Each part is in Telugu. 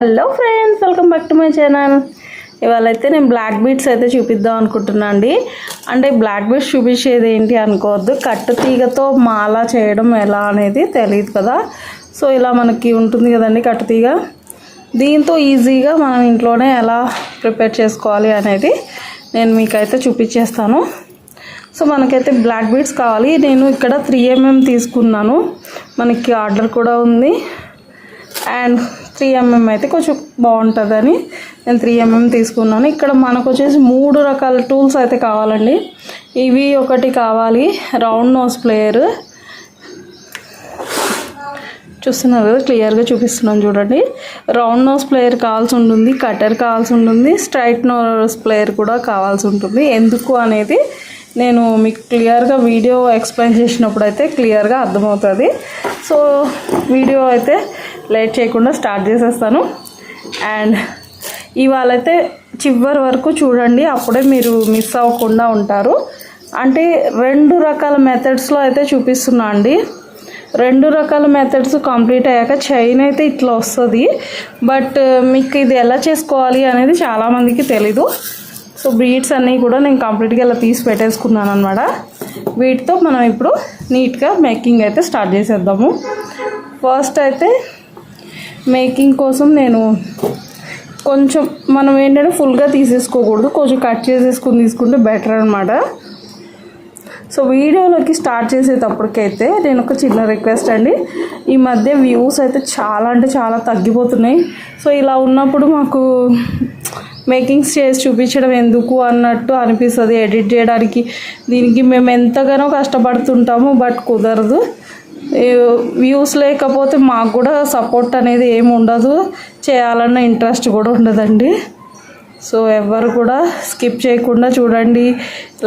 Hello friends welcome back to my channel ఇవాళ అయితే నేను బ్లాక్ బీట్స్ అయితే చూపిద్దాం అనుకుంటున్నా అండి. అంటే బ్లాక్ బీట్స్ చూపించేది ఏంటి అనుకోవద్దు. కట్టు తీగతో మాల చేయడం ఎలా అనేది తెలియదు కదా. సో ఇలా మనకి ఉంటుంది కదండి కట్టు తీగ. దీంతో ఈజీగా మనం ఇంట్లోనే ఎలా ప్రిపేర్ చేసుకోవాలి అనేది నేను మీకైతే చూపించేస్తాను. సో మనకైతే బ్లాక్ బీట్స్ కావాలి. నేను ఇక్కడ త్రీ ఎంఎం తీసుకున్నాను. మనకి ఆర్డర్ కూడా ఉంది. అండ్ త్రీ ఎంఎం అయితే కొంచెం బాగుంటుందని నేను త్రీ ఎంఎం తీసుకున్నాను. ఇక్కడ మనకు వచ్చేసి మూడు రకాల టూల్స్ అయితే కావాలండి. ఇవి ఒకటి కావాలి రౌండ్ నోస్ ప్లేయర్ చూస్తున్నారు కదా క్లియర్గా చూపిస్తున్నాను చూడండి. రౌండ్ నోస్ ప్లేయర్ కావాల్సి ఉంటుంది కటర్ కావాల్సి ఉంటుంది స్ట్రైట్ నోస్ ప్లేయర్ కూడా కావాల్సి ఉంటుంది. ఎందుకు అనేది నేను మీకు క్లియర్గా వీడియో ఎక్స్ప్లెయిన్ చేసినప్పుడు అయితే క్లియర్గా అర్థమవుతుంది. సో వీడియో అయితే లేట్ చేయకుండా స్టార్ట్ చేసేస్తాను. అండ్ ఇవాళైతే చివరి వరకు చూడండి అప్పుడే మీరు మిస్ అవ్వకుండా ఉంటారు. అంటే రెండు రకాల మెథడ్స్లో అయితే చూపిస్తున్నా అండి. రెండు రకాల మెథడ్స్ కంప్లీట్ అయ్యాక చైన్ అయితే ఇట్లా వస్తుంది. బట్ మీకు ఇది ఎలా చేసుకోవాలి అనేది చాలామందికి తెలీదు. సో బీడ్స్ అన్నీ కూడా నేను కంప్లీట్గా ఇలా తీసి పెట్టేసుకున్నాను అనమాట వీటితో మనం ఇప్పుడు నీట్గా మేకింగ్ అయితే స్టార్ట్ చేసేద్దాము. ఫస్ట్ అయితే మేకింగ్ కోసం నేను కొంచెం మనం ఏంటంటే ఫుల్గా తీసేసుకోకూడదు. కొంచెం కట్ చేసేసుకుని తీసుకుంటే బెటర్ అనమాట సో వీడియోలోకి స్టార్ట్ చేసేటప్పటికైతే నేను ఒక చిన్న రిక్వెస్ట్ అండి. ఈ మధ్య వ్యూస్ అయితే చాలా అంటే చాలా తగ్గిపోతున్నాయి. సో ఇలా ఉన్నప్పుడు మాకు మేకింగ్స్ చేసి చూపించడం ఎందుకు అన్నట్టు అనిపిస్తుంది. ఎడిట్ చేయడానికి దీనికి మేము ఎంతగానో కష్టపడుతుంటాము బట్ కుదరదు. వ్యూస్ లేకపోతే మాకు కూడా సపోర్ట్ అనేది ఏమి ఉండదు. చేయాలన్న ఇంట్రెస్ట్ కూడా ఉండదండి. సో ఎవరు కూడా స్కిప్ చేయకుండా చూడండి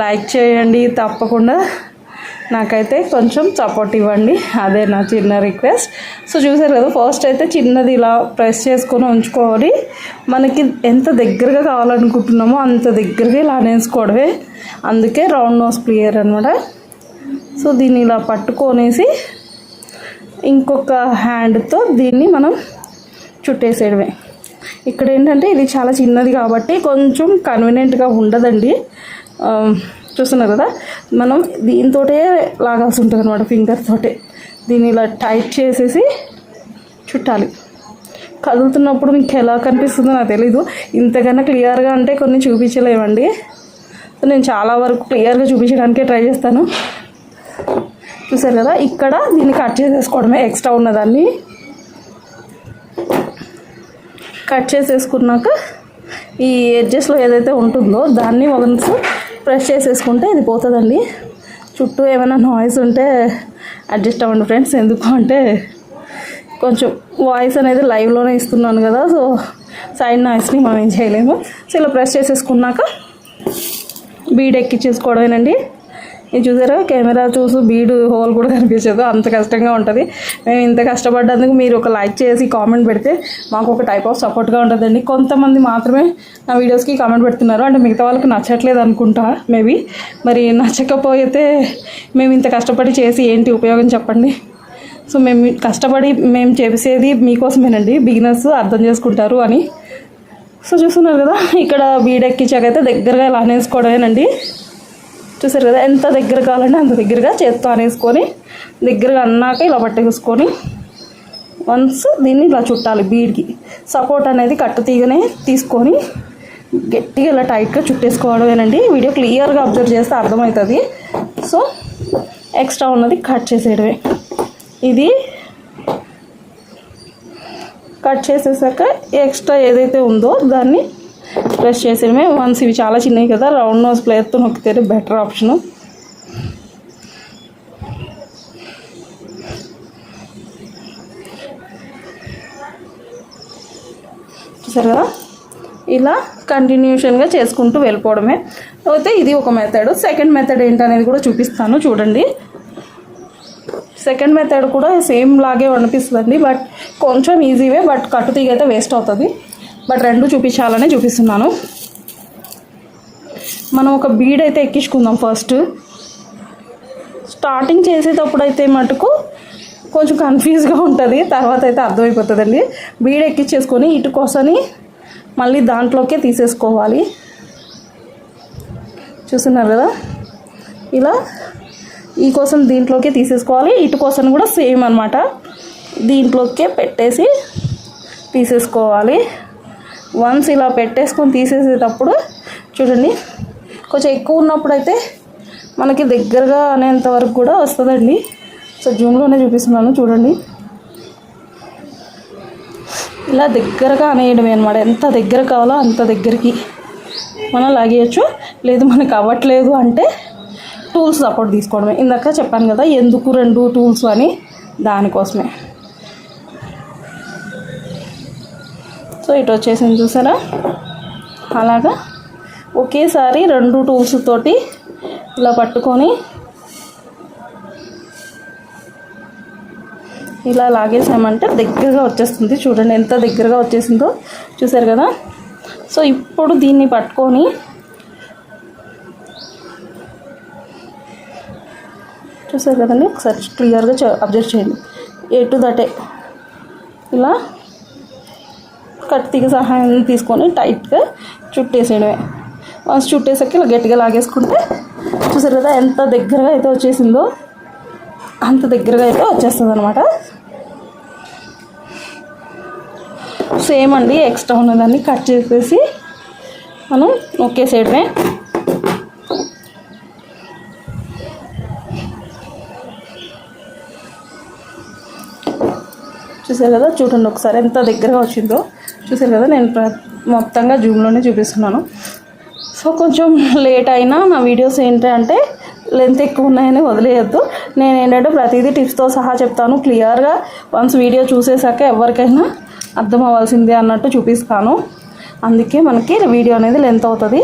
లైక్ చేయండి తప్పకుండా నాకైతే కొంచెం సపోర్ట్ ఇవ్వండి. అదే నా చిన్న రిక్వెస్ట్ సో చూసారు కదా ఫస్ట్ అయితే చిన్నది ఇలా ప్రెస్ చేసుకొని ఉంచుకోవాలి మనకి ఎంత దగ్గరగా కావాలనుకుంటున్నామో అంత దగ్గరగా ఇలా అనేసుకోవడమే. అందుకే రౌండ్ నోస్ ప్లేయర్ అనమాట సో దీన్ని ఇలా పట్టుకొనేసి ఇంకొక హ్యాండ్తో దీన్ని మనం చుట్టేసేయడమే. ఇక్కడ ఏంటంటే ఇది చాలా చిన్నది కాబట్టి కొంచెం కన్వీనియంట్గా ఉండదండి. Um, చూస్తున్నారు కదా? మనం దీంతో లాగాల్సి ఉంటుంది అనమాట ఫింగర్ తోటే. దీన్ని ఇలా టైట్ చేసేసి చుట్టాలి. కదులుతున్నప్పుడు మీకు ఎలా కనిపిస్తుందో నాకు తెలీదు. ఇంతకన్నా క్లియర్గా అంటే కొన్ని చూపించలేమండి. నేను చాలా వరకు క్లియర్గా చూపించడానికే ట్రై చేస్తాను. చూసారు కదా? ఇక్కడ దీన్ని కట్ చేసేసుకోవడమే ఎక్స్ట్రా ఉన్నదాన్ని. కట్ చేసేసుకున్నాక ఈ ఎడ్జెస్లో ఏదైతే ఉంటుందో దాన్ని వన్స్ ప్రెస్ చేసేసుకుంటే ఇది పోతుందండి. చుట్టూ ఏమైనా నాయిస్ ఉంటే అడ్జస్ట్ అవ్వండి ఫ్రెండ్స్ ఎందుకు అంటే కొంచెం వాయిస్ అనేది లైవ్లోనే ఇస్తున్నాను కదా సో సైడ్ నాయిస్ని మనం ఏం చేయలేము. సో ఇలా ప్రెస్ చేసేసుకున్నాక బీడ్ ఎక్కించేసుకోవడమేనండి ఇది చూసారా? కెమెరా చూసి బీడు హోల్ కూడా కనిపించదు. అంత కష్టంగా ఉంటుంది. మేము ఇంత కష్టపడ్డందుకు మీరు ఒక లైక్ చేసి కామెంట్ పెడితే మాకు ఒక టైప్ ఆఫ్ సపోర్ట్గా ఉంటుందండి. కొంతమంది మాత్రమే నా వీడియోస్కి కామెంట్ పెడుతున్నారు. అంటే మిగతా వాళ్ళకి నచ్చట్లేదు అనుకుంటా మేబీ. మరి నచ్చకపోతే మేము ఇంత కష్టపడి చేసి ఏంటి ఉపయోగం చెప్పండి. సో మేము కష్టపడి మేము చేసేది మీకోసమేనండి. బిగినర్స్ అర్థం చేసుకుంటారు అని. సో చూస్తున్నారు కదా? ఇక్కడ బీడెక్కించాకైతే దగ్గరగా ఇలా అనేసుకోవడమేనండి చూసారు కదా ఎంత దగ్గర కావాలంటే అంత దగ్గరగా చేత్తో అనేసుకొని దగ్గరగా అన్నాక ఇలా పట్టేసుకొని వన్స్ దీన్ని ఇలా చుట్టాలి బీడ్కి. సపోర్ట్ అనేది కట్టు తీగనే తీసుకొని గట్టిగా ఇలా టైట్గా చుట్టేసుకోవడమేనండి. వీడియో క్లియర్గా అబ్జర్వ్ చేస్తే అర్థమవుతుంది. సో ఎక్స్ట్రా ఉన్నది కట్ చేసేయడమే. ఇది కట్ చేసేసాక ఎక్స్ట్రా ఏదైతే ఉందో దాన్ని ప్రెస్ చేసేయడమే. వన్స్ ఇవి చాలా చిన్నవి కదా రౌండ్ నోస్ ప్లేయర్తో నొక్కితే బెటర్ ఆప్షను చూసారు కదా? ఇలా కంటిన్యూషన్గా చేసుకుంటూ వెళ్ళిపోవడమే. అయితే ఇది ఒక మెథడ్ సెకండ్ మెథడ్ ఏంటనేది కూడా చూపిస్తాను. చూడండి. సెకండ్ మెథడ్ కూడా సేమ్ లాగే అనిపిస్తుంది బట్ కొంచెం ఈజీవే బట్ కట్టు తీగైతే వేస్ట్ అవుతుంది. బట్ రెండు చూపించాలనే చూపిస్తున్నాను. మనం ఒక బీడ్ అయితే ఎక్కించుకుందాం ఫస్ట్. స్టార్టింగ్ చేసేటప్పుడు అయితే మటుకు కొంచెం కన్ఫ్యూజ్గా ఉంటుంది తర్వాత అయితే అర్థమైపోతుందండి. బీడ్ ఎక్కించేసుకొని ఇటు కోసని మళ్ళీ దాంట్లోకే తీసేసుకోవాలి. చూస్తున్నారు కదా? ఇలా ఈ కోసం దీంట్లోకే తీసేసుకోవాలి ఇటు కోసం కూడా సేమ్ అనమాట దీంట్లోకే పెట్టేసి తీసేసుకోవాలి. వన్స్ ఇలా పెట్టేసుకొని తీసేసేటప్పుడు చూడండి కొంచెం ఎక్కువ ఉన్నప్పుడు అయితే మనకి దగ్గరగా అనేంత వరకు కూడా వస్తుందండి. సో జూమ్లోనే చూపిస్తున్నాను చూడండి. ఇలా దగ్గరగా అనేయడమే అనమాట ఎంత దగ్గర కావాలో అంత దగ్గరికి మనం లాగేయచ్చు. లేదు మనకు అవ్వట్లేదు అంటే టూల్స్ సపోర్ట్ తీసుకోవడమే. ఇందాక చెప్పాను కదా ఎందుకు రెండు టూల్స్ అని? దానికోసమే. సో ఇటు వచ్చేసింది చూసారా? అలాగా. ఒకేసారి రెండు టూల్స్ తోటి ఇలా పట్టుకొని ఇలా లాగేసామంటే దగ్గరగా వచ్చేస్తుంది. చూడండి ఎంత దగ్గరగా వచ్చేసిందో చూసారు కదా? సో ఇప్పుడు దీన్ని పట్టుకొని చూసారు కదండి? ఒకసారి క్లియర్గా అబ్జర్వ్ చేయండి. ఏ టు దటే ఇలా కత్తికి సహాయం తీసుకొని టైట్గా చుట్టేసేయడమే. వన్స్ చుట్టేసాక ఇలా గట్టిగా లాగేసుకుంటే చూసారు కదా ఎంత దగ్గరగా అయితే వచ్చేసిందో అంత దగ్గరగా అయితే వచ్చేస్తుంది అనమాట సేమ్ అండి ఎక్స్ట్రా ఉన్నదాన్ని కట్ చేసేసి మనం నొక్కేసేయడమే. చూసారు కదా చూడండి ఒకసారి ఎంత దగ్గరగా వచ్చిందో. చూసారు కదా నేను మొత్తంగా జూమ్లోనే చూపిస్తున్నాను. సో కొంచెం లేట్ అయినా నా వీడియోస్ ఏంటంటే లెంత్ ఎక్కువ ఉన్నాయని వదిలేయద్దు. నేను ఏంటంటే ప్రతిదీ టిప్స్తో సహా చెప్తాను. క్లియర్గా వన్స్ వీడియో చూసేసాక ఎవరికైనా అర్థం అవ్వాల్సిందే అన్నట్టు చూపిస్తాను. అందుకే మనకి వీడియో అనేది లెంత్ అవుతుంది.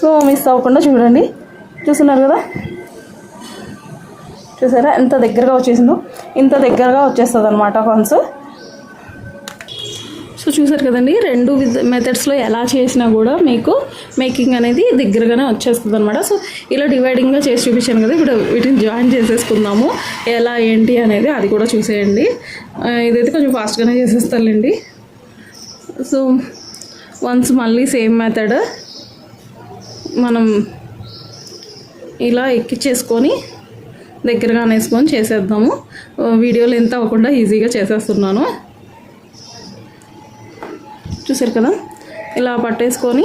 సో మిస్ అవ్వకుండా చూడండి. చూస్తున్నారు కదా? చూసారా? ఎంత దగ్గరగా వచ్చేసిందో? ఇంత దగ్గరగా వచ్చేస్తుంది అనమాట వన్స్ సో చూసారు కదండి రెండు విధ మెథడ్స్లో ఎలా చేసినా కూడా మీకు మేకింగ్ అనేది దగ్గరగానే వచ్చేస్తుంది అనమాట సో ఇలా డివైడింగ్గా చేసి చూపించాను కదా ఇప్పుడు వీటిని జాయిన్ చేసేసుకుందాము. ఎలా ఏంటి అనేది అది కూడా చూసేయండి. ఇదైతే కొంచెం ఫాస్ట్గానే చేసేస్తానులేండి. సో వన్స్ మళ్ళీ సేమ్ మెథడ్ మనం ఇలా ఎక్కిచ్చేసుకొని దగ్గరగా అనేసుకొని చేసేద్దాము. వీడియోలు ఎంత అవ్వకుండా ఈజీగా చేసేస్తున్నాను. చూసారు కదా? ఇలా పట్టేసుకొని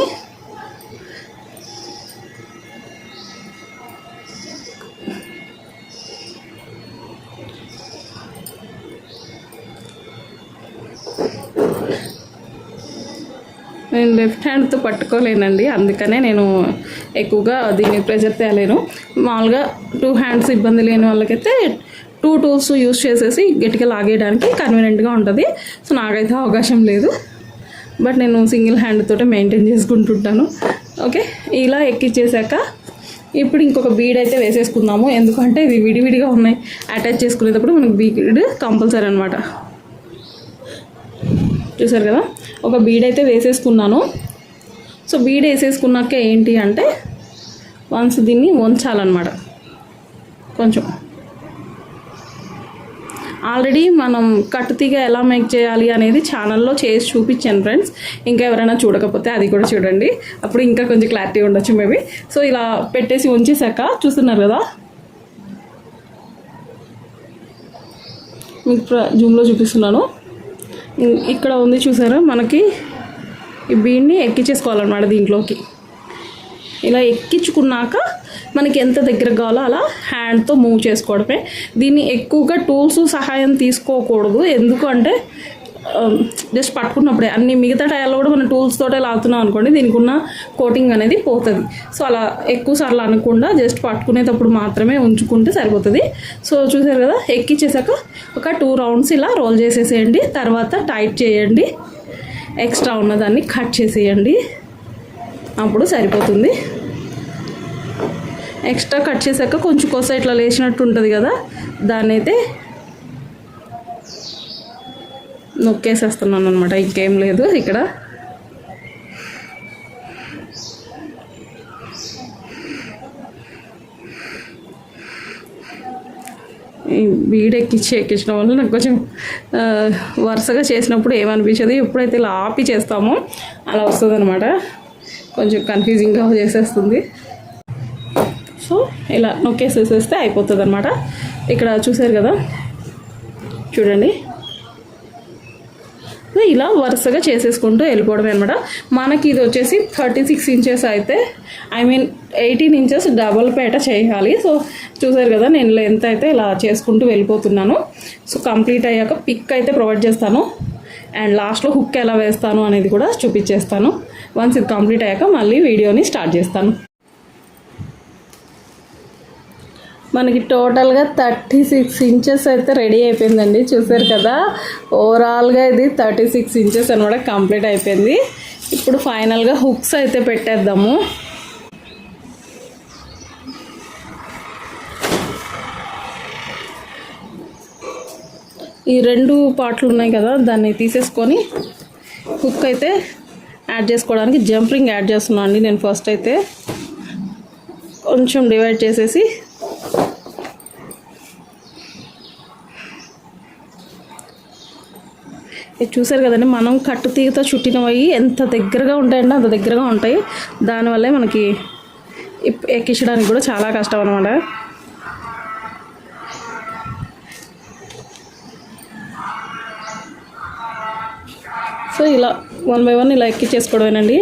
నేను లెఫ్ట్ హ్యాండ్తో పట్టుకోలేనండి. అందుకనే నేను ఎక్కువగా దీన్ని ప్రెజర్ తేలేను. మామూలుగా టూ హ్యాండ్స్ ఇబ్బంది లేని వాళ్ళకైతే టూ టూల్స్ యూస్ చేసేసి గట్టిగా లాగేయడానికి కన్వీనియంట్గా ఉంటుంది. సో నాకైతే అవకాశం లేదు. బట్ నేను సింగిల్ హ్యాండ్ తోటే మెయింటైన్ చేసుకుంటుంటాను. ఓకే ఇలా ఎక్కిచ్చేసాక ఇప్పుడు ఇంకొక బీడ్ అయితే వేసేసుకుందాము. ఎందుకంటే ఇది విడివిడిగా ఉన్నాయి. అటాచ్ చేసుకునేటప్పుడు మనకి బీడ్ కంపల్సరీ అనమాట చూసారు కదా? ఒక బీడ్ అయితే వేసేసుకున్నాను. సో బీడ్ వేసేసుకున్నాక ఏంటి అంటే వన్స్ దీన్ని వంచాలన్నమాట. కొంచెం. ఆల్రెడీ మనం కట్టుతీగ ఎలా మేక్ చేయాలి అనేది ఛానల్లో చేసి చూపించాను ఫ్రెండ్స్ ఇంకా ఎవరైనా చూడకపోతే అది కూడా చూడండి. అప్పుడు ఇంకా కొంచెం క్లారిటీ ఉండొచ్చు మేబీ సో ఇలా పెట్టేసి ఉంచేసాక చూస్తున్నారు కదా? మీకు జూమ్లో చూపిస్తున్నాను. ఇక్కడ ఉంది చూసారా? మనకి ఈ బీడ్ని ఎక్కించేసుకోవాలన్నమాట దీంట్లోకి. ఇలా ఎక్కించుకున్నాక మనకి ఎంత దగ్గర కావాలో అలా హ్యాండ్తో మూవ్ చేసుకోవడమే. దీన్ని ఎక్కువగా టూల్స్ సహాయం తీసుకోకూడదు. ఎందుకంటే Um, జస్ట్ పట్టుకున్నప్పుడే. అన్ని మిగతా టైర్లో కూడా మనం టూల్స్ తోటే లాగుతున్నాం అనుకోండి దీనికి ఉన్న కోటింగ్ అనేది పోతుంది. సో అలా ఎక్కువ సార్లు అనకుండా జస్ట్ పట్టుకునేటప్పుడు మాత్రమే ఉంచుకుంటే సరిపోతుంది. సో చూసారు కదా ఎక్కిచ్చేసాక ఒక టూ రౌండ్స్ ఇలా రోల్ చేసేసేయండి. తర్వాత టైట్ చేయండి. ఎక్స్ట్రా ఉన్నదాన్ని కట్ చేసేయండి. అప్పుడు సరిపోతుంది. ఎక్స్ట్రా కట్ చేశాక కొంచెం కోసం ఇట్లా లేచినట్టు ఉంటుంది కదా దాన్ని అయితే నొక్కేసేస్తున్నాను అనమాట ఇంకేం లేదు ఇక్కడ. ఈ బీడ్ ఎక్కించి ఎక్కించడం వల్ల నాకు కొంచెం వరుసగా చేసినప్పుడు ఏమనిపించదు. ఎప్పుడైతే ఇలా ఆపి చేస్తామో అలా వస్తుంది అనమాట కొంచెం కన్ఫ్యూజింగ్గా చేసేస్తుంది. సో ఇలా నొక్కేసేసేస్తే అయిపోతుంది అనమాట ఇక్కడ చూసారు కదా? చూడండి. ఇలా వరుసగా చేసేసుకుంటూ వెళ్ళిపోవడమే అనమాట మనకి ఇది వచ్చేసి థర్టీ సిక్స్ ఇంచెస్ అయితే I mean eighteen inches double పేట చేయాలి. సో చూసారు కదా నేను లెంత్ అయితే ఇలా చేసుకుంటూ వెళ్ళిపోతున్నాను. సో కంప్లీట్ అయ్యాక పిక్ అయితే ప్రొవైడ్ చేస్తాను. అండ్ లాస్ట్లో హుక్ ఎలా వేస్తాను అనేది కూడా చూపించేస్తాను. వన్స్ ఇది కంప్లీట్ అయ్యాక మళ్ళీ వీడియోని స్టార్ట్ చేస్తాను. మనకి టోటల్గా థర్టీ సిక్స్ ఇంచెస్ అయితే రెడీ అయిపోయిందండి. చూసారు కదా? ఓవరాల్గా ఇది థర్టీ సిక్స్ ఇంచెస్ అనమాట కంప్లీట్ అయిపోయింది. ఇప్పుడు ఫైనల్గా హుక్స్ అయితే పెట్టేద్దాము. ఈ రెండు పార్ట్లు ఉన్నాయి కదా దాన్ని తీసేసుకొని హుక్ అయితే యాడ్ చేసుకోవడానికి జంపింగ్ యాడ్ చేస్తున్నాను అండి నేను ఫస్ట్ అయితే. కొంచెం డివైడ్ చేసేసి చూసారు కదండి మనం కట్టు తీగతో చుట్టినవి ఎంత దగ్గరగా ఉంటాయంటే అంత దగ్గరగా ఉంటాయి. దానివల్లే మనకి ఎక్కించడానికి కూడా చాలా కష్టం అనమాట సో ఇలా వన్ బై వన్ ఇలా ఎక్కించేసుకోవడమేనండి.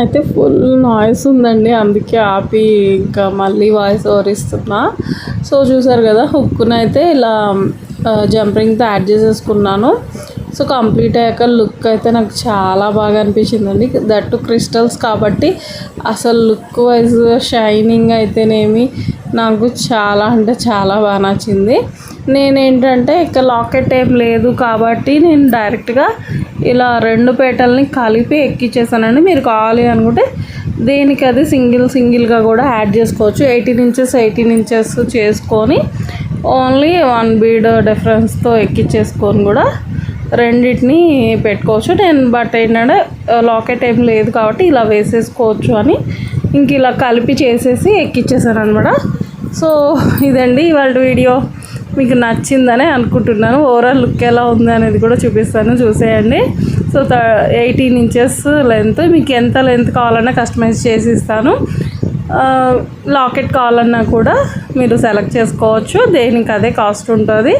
అయితే ఫుల్ నాయిస్ ఉందండి అందుకే ఆపి ఇంకా మళ్ళీ వాయిస్ ఓవర్ ఇస్తున్నా. సో చూసారు కదా హుక్కును అయితే ఇలా జంపింగ్తో యాడ్ చేసేసుకున్నాను. సో కంప్లీట్ అయ్యాక లుక్ అయితే నాకు చాలా బాగా అనిపించిందండి. దట్టు క్రిస్టల్స్ కాబట్టి అసలు లుక్ వైజ్ షైనింగ్ అయితేనేమి నాకు చాలా అంటే చాలా బాగా నచ్చింది. నేనేంటంటే ఇక లాకెట్ ఏం లేదు కాబట్టి నేను డైరెక్ట్గా ఇలా రెండు పేటల్ని కలిపి ఎక్కిచ్చేసానండి. మీరు కావాలి అనుకుంటే దేనికి అది సింగిల్ సింగిల్గా కూడా యాడ్ చేసుకోవచ్చు. ఎయిటీన్ ఇంచెస్ ఎయిటీన్ ఇంచెస్ చేసుకొని ఓన్లీ వన్ బీడ్ డిఫరెన్స్తో ఎక్కిచ్చేసుకొని కూడా రెండింటిని పెట్టుకోవచ్చు. నేను బట్ ఏంటంటే లాకెట్ ఏం లేదు కాబట్టి ఇలా వేసేసుకోవచ్చు అని ఇంక ఇలా కలిపి చేసేసి ఎక్కిచ్చేసాను అనమాట సో ఇదండి ఇవాళ వీడియో. మీకు నచ్చిందని అనుకుంటున్నాను. ఓవరాల్ లుక్ ఎలా ఉంది అనేది కూడా చూపిస్తాను. చూసేయండి. So eighteen inches length. మీకు ఎంత లెంత్ కావాలన్నా కస్టమైజ్ చేసి ఇస్తాను. లాకెట్ కావాలన్నా కూడా మీరు సెలెక్ట్ చేసుకోవచ్చు. దేనికి అదే కాస్ట్ ఉంటుంది.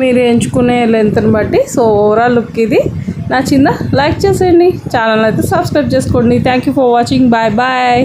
మీరు ఎంచుకునే లెంత్ని బట్టి. సో ఓవరాల్ లుక్ ఇది. నచ్చిందా? లైక్ చేసేయండి. ఛానల్ అయితే సబ్స్క్రైబ్ చేసుకోండి. Thank you for watching bye bye